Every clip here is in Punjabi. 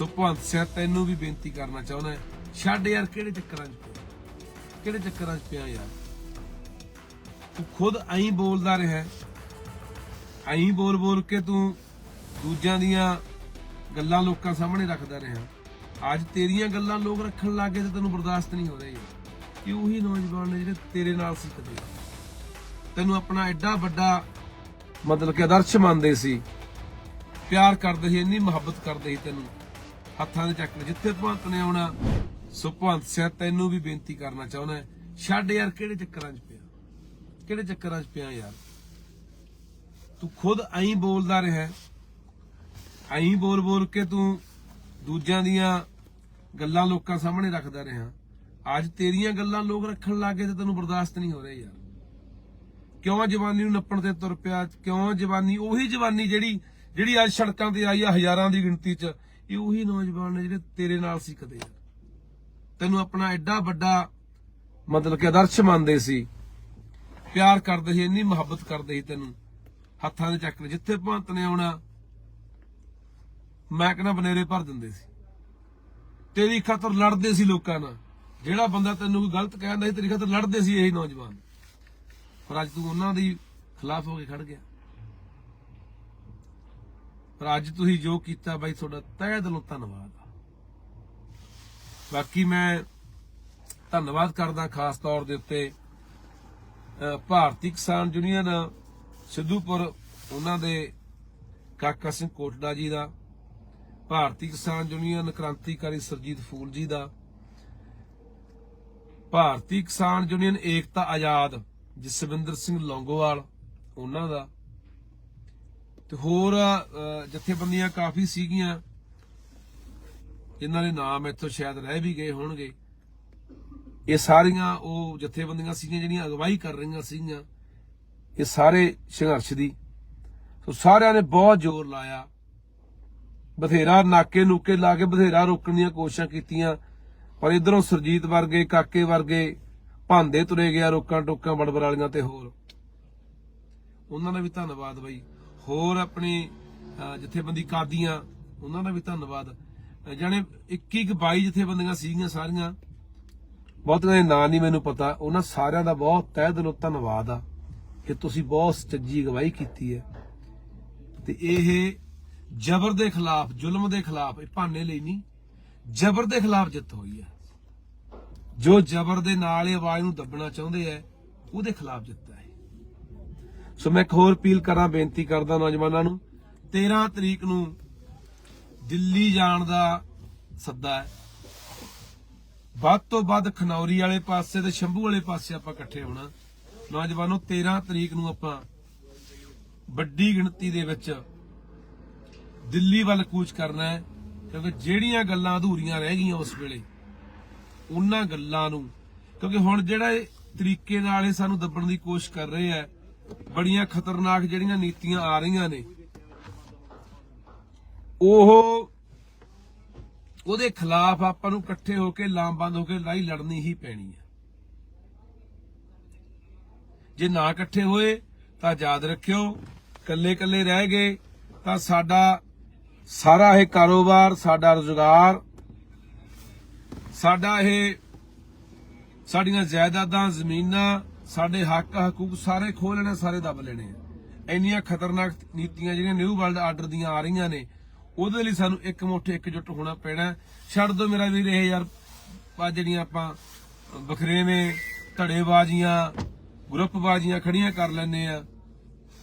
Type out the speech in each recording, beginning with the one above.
ਸੋ ਭਵੰਤ ਸਿੰਘ ਤੈਨੂੰ ਵੀ ਬੇਨਤੀ ਕਰਨਾ ਚਾਹੁੰਦਾ ਛੱਡ ਯਾਰ, ਕਿਹੜੇ ਚੱਕਰਾਂ 'ਚ ਪਿਆ? ਕਿਹੜੇ ਚੱਕਰਾਂ 'ਚ ਪਿਆ ਯਾਰ? ਤੂੰ ਖੁਦ ਐਂ ਬੋਲਦਾ ਰਿਹਾ। ਐਂ ਬੋਲ ਬੋਲ ਕੇ ਤੂੰ ਦੂਜਿਆਂ ਦੀਆਂ ਗੱਲਾਂ ਲੋਕਾਂ ਸਾਹਮਣੇ ਰੱਖਦਾ ਰਿਹਾ। ਅੱਜ ਤੇਰੀਆਂ ਗੱਲਾਂ ਲੋਕ ਰੱਖਣ ਲੱਗੇ ਤੇ ਤੈਨੂੰ ਬਰਦਾਸ਼ਤ ਨਹੀਂ ਹੋ ਰਹੀ ਕਿ ਉਹੀ ਨੌਜਵਾਨ ਨੇ ਜਿਹੜੇ ਤੇਰੇ ਨਾਲ ਸੀ ਕਦੇ। ਤੈਨੂੰ ਆਪਣਾ ਐਡਾ ਵੱਡਾ ਮਤਲਬ ਕਿ ਆਦਰਸ਼ ਮੰਨਦੇ ਸੀ। ਪਿਆਰ ਕਰਦੇ ਸੀ, ਇੰਨੀ ਮੁਹੱਬਤ ਕਰਦੇ ਸੀ ਤੈਨੂੰ। ਹੱਥਾਂ ਦੇ ਚੱਕ ਜਿੱਥੇ ਭਗਵੰਤ ਨੇ ਆਉਣਾ ਸੋ ਭਗਵੰਤ ਸਿੰਘ ਤੈਨੂੰ ਵੀ ਬੇਨਤੀ ਕਰਨਾ ਚਾਹੁੰਦਾ ਛੱਡ ਯਾਰ, ਕਿਹੜੇ ਚੱਕਰਾਂ 'ਚ ਪਿਆ? ਕਿਹੜੇ ਚੱਕਰਾਂ 'ਚ ਪਿਆ ਯਾਰ? ਤੂੰ ਖੁਦ ਐਂ ਬੋਲਦਾ ਰਿਹਾ। ਐਂ ਬੋਲ ਬੋਲ ਕੇ ਤੂੰ ਦੂਜਿਆਂ ਦੀਆਂ ਗੱਲਾਂ ਲੋਕਾਂ ਸਾਹਮਣੇ ਰੱਖਦਾ ਰਿਹਾ। ਅੱਜ ਤੇਰੀਆਂ ਗੱਲਾਂ ਲੋਕ ਰੱਖਣ ਲੱਗੇ ਤੇ ਤੈਨੂੰ ਬਰਦਾਸ਼ਤ ਨਹੀਂ ਹੋ ਰਹੀ ਯਾਰ। ਕਿਉਂ ਜਵਾਨੀ ਨੂੰ ਨੱਪਣ ਤੇ ਤੁਰ ਪਿਆ? ਕਿਉਂ ਜਵਾਨੀ, ਉਹੀ ਜਵਾਨੀ ਜਿਹੜੀ ਜਿਹੜੀ ਅੱਜ ਸੜਕਾਂ ਤੇ ਆਈ ਆ ਹਜ਼ਾਰਾਂ ਦੀ ਗਿਣਤੀ 'ਚ। ਇਹ ਉਹੀ ਨੌਜਵਾਨ ਨੇ ਜਿਹੜੇ ਤੇਰੇ ਨਾਲ ਸੀ ਕਦੇ। ਤੈਨੂੰ ਆਪਣਾ ਐਡਾ ਵੱਡਾ ਮਤਲਬ ਕਿ ਆਦਰਸ਼ ਮੰਨਦੇ ਸੀ। ਪਿਆਰ ਕਰਦੇ ਸੀ, ਇੰਨੀ ਮੁਹੱਬਤ ਕਰਦੇ ਸੀ ਤੈਨੂੰ। ਹੱਥਾਂ ਦੇ ਚੱਕ ਜਿੱਥੇ ਭੰਤ ਨੇ ਆਉਣਾ, ਮੈਂ ਕਹਿੰਦਾ ਬਨੇਰੇ ਭਰ ਦਿੰਦੇ ਸੀ। ਤੇਰੀ ਖਾਤਰ ਲੜਦੇ ਸੀ ਲੋਕਾਂ ਨਾਲ। ਜਿਹੜਾ ਬੰਦਾ ਤੈਨੂੰ ਕੋਈ ਗਲਤ ਕਹਿੰਦਾ ਸੀ, ਤੇਰੀ ਖਾਤਰ ਲੜਦੇ ਸੀ ਇਹੀ ਨੌਜਵਾਨ। ਪਰ ਅੱਜ ਤੂੰ ਉਹਨਾਂ ਦੀ ਖਿਲਾਫ ਹੋ ਕੇ ਖੜ ਗਿਆ। ਪਰ ਅੱਜ ਤੁਸੀਂ ਜੋ ਕੀਤਾ ਬਾਈ, ਤੁਹਾਡਾ ਤਹਿ ਦਿਲੋਂ ਧੰਨਵਾਦ ਬਾਕੀ ਮੈਂ ਧੰਨਵਾਦ ਕਰਦਾ ਖਾਸ ਤੌਰ ਦੇ ਉੱਤੇ ਭਾਰਤੀ ਕਿਸਾਨ ਯੂਨੀਅਨ ਸਿੱਧੂਪੁਰ, ਉਹਨਾਂ ਦੇ ਕਾਕਾ ਸਿੰਘ ਕੋਟੜਾ ਜੀ ਦਾ, ਭਾਰਤੀ ਕਿਸਾਨ ਯੂਨੀਅਨ ਕ੍ਰਾਂਤੀਕਾਰੀ ਸਰਜੀਤ ਫੂਲ ਜੀ ਦਾ, ਭਾਰਤੀ ਕਿਸਾਨ ਯੂਨੀਅਨ ਏਕਤਾ ਆਜ਼ਾਦ ਜਸਵਿੰਦਰ ਸਿੰਘ ਲੌਂਗੋਵਾਲ, ਉਹਨਾਂ ਦਾ ਤੇ ਹੋਰ ਜਥੇਬੰਦੀਆਂ ਕਾਫੀ ਸੀਗੀਆਂ, ਜਿਨ੍ਹਾਂ ਦੇ ਨਾਮ ਇੱਥੋਂ ਸ਼ਾਇਦ ਰਹਿ ਵੀ ਗਏ ਹੋਣਗੇ। ਇਹ ਸਾਰੀਆਂ ਉਹ ਜਥੇਬੰਦੀਆਂ ਸੀਗੀਆਂ ਜਿਹੜੀਆਂ ਅਗਵਾਈ ਕਰ ਰਹੀਆਂ ਸੀਗੀਆਂ, ਇਹ ਸਾਰੇ ਸੰਘਰਸ਼ ਦੀ। ਸੋ ਸਾਰਿਆਂ ਨੇ ਬਹੁਤ ਜ਼ੋਰ ਲਾਇਆ। ਬਥੇਰਾ ਨਾਕੇ ਨੂਕੇ ਲਾ ਕੇ ਬਥੇਰਾ ਰੋਕਣ ਦੀਆਂ ਕੋਸ਼ਿਸ਼ਾਂ ਕੀਤੀਆਂ, ਪਰ ਇਧਰੋਂ ਸਰਜੀਤ ਵਰਗੇ, ਕਾਕੇ ਵਰਗੇ ਭਾਂਦੇ ਤੁਰੇ ਗਿਆ ਰੋਕਾਂ ਟੋਕਾਂ ਬੜਬੜ ਵਾਲੀਆਂ ਤੇ ਹੋਰ। ਉਹਨਾਂ ਦਾ ਵੀ ਧੰਨਵਾਦ ਬਾਈ। ਹੋਰ ਆਪਣੇ ਜਥੇਬੰਦੀ ਕਾਦੀਆਂ ਉਹਨਾਂ ਦਾ ਵੀ ਧੰਨਵਾਦ। ਅਹ, ਜਾਣੇ 21 22 ਜਥੇਬੰਦੀਆਂ ਸੀਗੀਆਂ ਸਾਰੀਆਂ। ਬਹੁਤਿਆਂ ਦੇ ਨਾਂ ਨਹੀਂ ਮੈਨੂੰ ਪਤਾ। ਉਹਨਾਂ ਸਾਰਿਆਂ ਦਾ ਬਹੁਤ ਤਹਿ ਦਿਲੋਂ ਧੰਨਵਾਦ ਆ ਕਿ ਤੁਸੀਂ ਬਹੁਤ ਸੱਚੀ ਅਗਵਾਈ ਕੀਤੀ ਹੈ। ਤੇ ਇਹ ਜ਼ਬਰ ਦੇ ਖਿਲਾਫ ਜ਼ੁਲਮ ਦੇ ਖਿਲਾਫ ਇਹ ਭਾਨੇ ਲਈ ਨਹੀਂ ਜ਼ਬਰ ਦੇ ਖਿਲਾਫ ਜਿੱਤ ਹੋਈ ਹੈ। ਜੋ ਜ਼ਬਰ ਦੇ ਨਾਲ ਇਹ ਆਵਾਜ਼ ਨੂੰ ਦੱਬਣਾ ਚਾਹੁੰਦੇ ਐ ਉਹਦੇ ਖਿਲਾਫ ਜਿੱਤ ਹੈ। ਸੋ ਮੈਂ ਇੱਕ ਹੋਰ ਅਪੀਲ ਕਰਾਂ, ਬੇਨਤੀ ਕਰਦਾ ਨੌਜਵਾਨਾਂ ਨੂੰ 13 ਤਰੀਕ ਨੂੰ ਦਿੱਲੀ ਜਾਣ ਦਾ ਸੱਦਾ ਹੈ। ਵੱਧ ਤੋਂ ਵੱਧ ਖਨੌਰੀ ਵਾਲੇ ਪਾਸੇ ਤੇ ਸ਼ੰਭੂ ਵਾਲੇ ਪਾਸੇ ਆਪਾਂ ਇਕੱਠੇ ਹੋਣਾ। ਨੌਜਵਾਨੋ 13 ਤਰੀਕ ਨੂੰ ਆਪਾਂ ਵੱਡੀ ਗਿਣਤੀ ਦੇ ਵਿੱਚ ਦਿੱਲੀ ਵੱਲ ਕੂਚ ਕਰਨਾ ਹੈ, ਕਿਉਂਕਿ ਜਿਹੜੀਆਂ ਗੱਲਾਂ ਅਧੂਰੀਆਂ ਰਹਿ ਗਈਆਂ ਉਸ ਵੇਲੇ, ਉਹਨਾਂ ਗੱਲਾਂ ਨੂੰ, ਕਿਉਂਕਿ ਹੁਣ ਜਿਹੜਾ ਤਰੀਕੇ ਨਾਲ ਇਹ ਸਾਨੂੰ ਦੱਬਣ ਦੀ ਕੋਸ਼ਿਸ਼ ਕਰ ਰਹੇ ਆ ਬੜੀਆਂ ਖਤਰਨਾਕ ਜਿਹੜੀਆਂ ਨੀਤੀਆਂ ਆ ਰਹੀਆਂ ਨੇ। ਉਹ ਉਹਦੇ ਖਿਲਾਫ ਆਪਾਂ ਨੂੰ ਇਕੱਠੇ ਹੋ ਕੇ ਲਾਮਬੰਦ ਹੋ ਕੇ ਲੜਾਈ ਲੜਨੀ ਹੀ ਪੈਣੀ ਹੈ। ਜੇ ਨਾ ਇਕੱਠੇ ਹੋਏ ਤਾਂ ਯਾਦ ਰੱਖਿਓ, ਇਕੱਲੇ ਇਕੱਲੇ ਰਹਿ ਗਏ ਤਾਂ ਸਾਡਾ ਸਾਰਾ ਇਹ ਕਾਰੋਬਾਰ, ਸਾਡਾ ਰੁਜ਼ਗਾਰ, ਸਾਡਾ ਇਹ ਸਾਡੀਆਂ ਜਾਇਦਾਦਾਂ, ਜ਼ਮੀਨਾਂ ਸਾਡੇ ਹੱਕ ਹਕੂਕ ਸਾਰੇ ਖੋਹ ਲੈਣੇ, ਸਾਰੇ ਦੱਬ ਲੈਣੇ ਆ। ਇੰਨੀਆਂ ਖਤਰਨਾਕ ਨੀਤੀਆਂ ਜਿਹੜੀਆਂ ਨਿਊ ਵਰਲਡ ਆਰਡਰ ਦੀਆਂ ਆ ਰਹੀਆਂ ਨੇ, ਉਹਦੇ ਲਈ ਸਾਨੂੰ ਇੱਕ ਮੁੱਠ ਇਕਜੁੱਟ ਹੋਣਾ ਪੈਣਾ। ਛੱਡ ਦੋ ਮੇਰਾ ਵੀਰ ਇਹ ਯਾਰ, ਆ ਜਿਹੜੀਆਂ ਆਪਾਂ ਬਖਰੇਵੇਂ ਧੜੇਬਾਜ਼ੀਆਂ, ਗਰੁੱਪਬਾਜ਼ੀਆਂ ਖੜੀਆਂ ਕਰ ਲੈਨੇ ਆ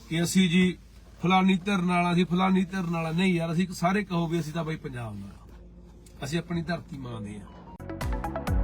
ਕਿ ਅਸੀਂ ਜੀ ਫਲਾਨੀ ਧਿਰ ਨਾਲ ਅਸੀਂ ਫਲਾਨੀ ਧਿਰ ਨਾਲ ਨਹੀਂ ਯਾਰ, ਅਸੀਂ ਸਾਰੇ ਕਹੋ ਵੀ ਅਸੀਂ ਤਾਂ ਬਈ ਪੰਜਾਬ ਨਾਲ ਅਸੀਂ ਆਪਣੀ ਧਰਤੀ ਮਾਂ ਦੇ ਆ।